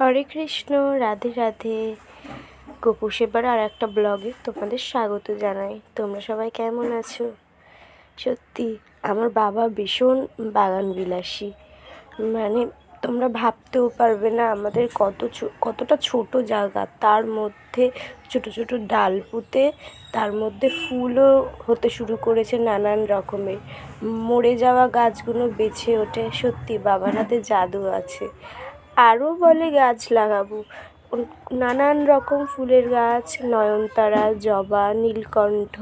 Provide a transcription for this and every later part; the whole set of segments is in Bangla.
হরে কৃষ্ণ, রাধে রাধে। গোপু সেবার আর একটা ব্লগে তোমাদের স্বাগত জানাই। তোমরা সবাই কেমন আছো? সত্যি, আমার বাবা ভীষণ বাগান বিলাসী মানে তোমরা ভাবতেও পারবে না আমাদের কত কতটা ছোট জায়গা। তার মধ্যে ছোট ছোট ডাল পুঁতে তার মধ্যে ফুলও হতে শুরু করেছে নানান রকমের। মরে যাওয়া গাছগুলো বেছে ওঠে। সত্যি, বাবার হাতে জাদু আছে। আরও বলে গাছ লাগাবো। নানান রকম ফুলের গাছ, নয়নতারা, জবা, নীলকণ্ঠ,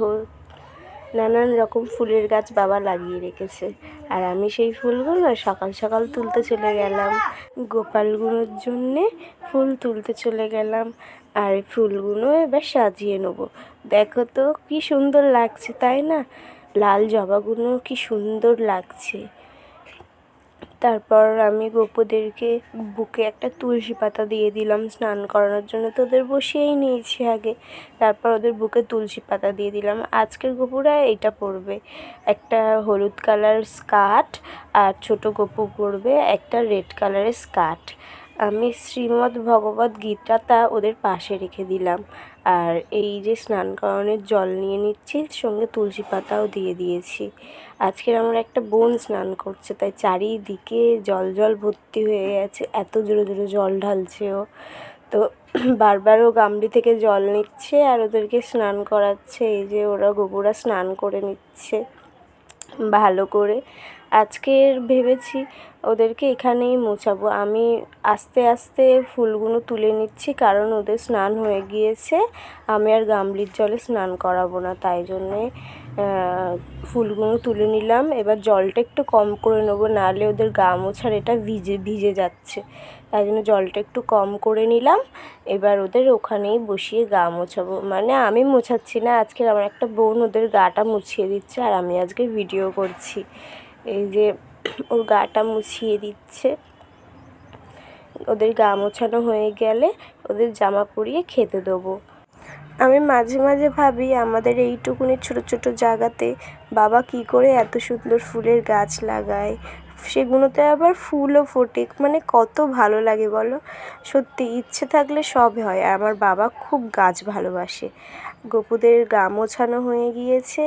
নানান রকম ফুলের গাছ বাবা লাগিয়ে রেখেছে। আর আমি সেই ফুলগুলো সকাল সকাল তুলতে চলে গেলাম। গোপালগুলোর জন্যে ফুল তুলতে চলে গেলাম। আর ফুলগুলো এবার সাজিয়ে নেব। দেখো তো কি সুন্দর লাগছে, তাই না? লাল জবাগুলো কি সুন্দর লাগছে। তারপর আমি গোপুদেরকে বুকে একটা তুলসী পাতা দিয়ে দিলাম স্নান করানোর জন্য। তো ওদের বসিয়েই নিয়েছি আগে। তারপর ওদের বুকে তুলসী পাতা দিয়ে দিলাম। আজকের গোপুরা এটা পরবে। একটা হলুদ কালার স্কার্ট আর ছোট গোপু পরবে একটা রেড কালারের স্কার্ট। আমি শ্রীমদ্ ভগবত গীতাটা ওদের পাশে রেখে দিলাম। আর এই যে স্নান করানোর জল নিয়ে নিচ্ছি, সঙ্গে তুলসী পাতাও দিয়ে দিয়েছি। আজকের আমার একটা বোন স্নান করছে, তাই চারিদিকে জল জল ভর্তি হয়ে গেছে, এত জোরে জোরে জল ঢালছে ও। তো বারবার ও গামলি থেকে জল নিচ্ছে আর ওদেরকে স্নান করাচ্ছে, এই যে ওরা গোবরা স্নান করে নিচ্ছে ভালো করে। আজকের ভেবেছি ওদেরকে এখানেই মোছাবো। আমি আস্তে আস্তে ফুলগুলো তুলে নিচ্ছি কারণ ওদের স্নান হয়ে গিয়েছে। আমি আর গামলির জলে স্নান করাবো না, তাই জন্যে ফুলগুলো তুলে নিলাম। এবার জলটা একটু কম করে নেব, নাহলে ওদের গা মোছার এটা ভিজে ভিজে যাচ্ছে। তাই জন্য জলটা একটু কম করে নিলাম। এবার ওদের ওখানেই বসিয়ে গা মোছাবো। মানে আমি মোছাচ্ছি না, আজকের আমার একটা বোন ওদের গাটা মুছিয়ে দিচ্ছে আর আমি আজকে ভিডিও করছি। এই যে ওর গাটা মুছিয়ে দিচ্ছে। ওদের গা মোছানো হয়ে গেলে ওদের জামা পরিয়ে খেতে দেবো। আমি মাঝে মাঝে ভাবি, আমাদের এইটুকুনি ছোট ছোট জায়গাতে বাবা কি করে এত সুন্দর ফুলের গাছ লাগায়? সেগুলোতে আবার ফুলও ফোটে। মানে কত ভালো লাগে বলো। সত্যি, ইচ্ছে থাকলে সব হয়। আর আমার বাবা খুব গাছ ভালোবাসে। গপুদের গা মোছানো হয়ে গিয়েছে।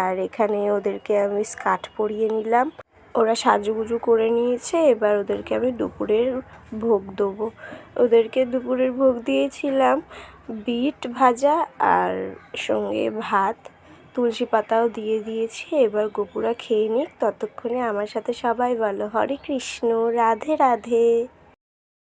আর এখানে ওদেরকে আমি স্কার্ট পরিয়ে নিলাম। ওরা সাজুগুজু করে নিয়েছে। এবার ওদেরকে আমি দুপুরের ভোগ দেবো। ওদেরকে দুপুরের ভোগ দিয়েছিলাম বিট ভাজা আর সঙ্গে ভাত। তুলসী পাতাও দিয়ে দিয়েছি, এবার গোপুরা খেয়ে নিক, ততক্ষণে আমার সাথে সবাই বলো, হরে কৃষ্ণ, রাধে রাধে।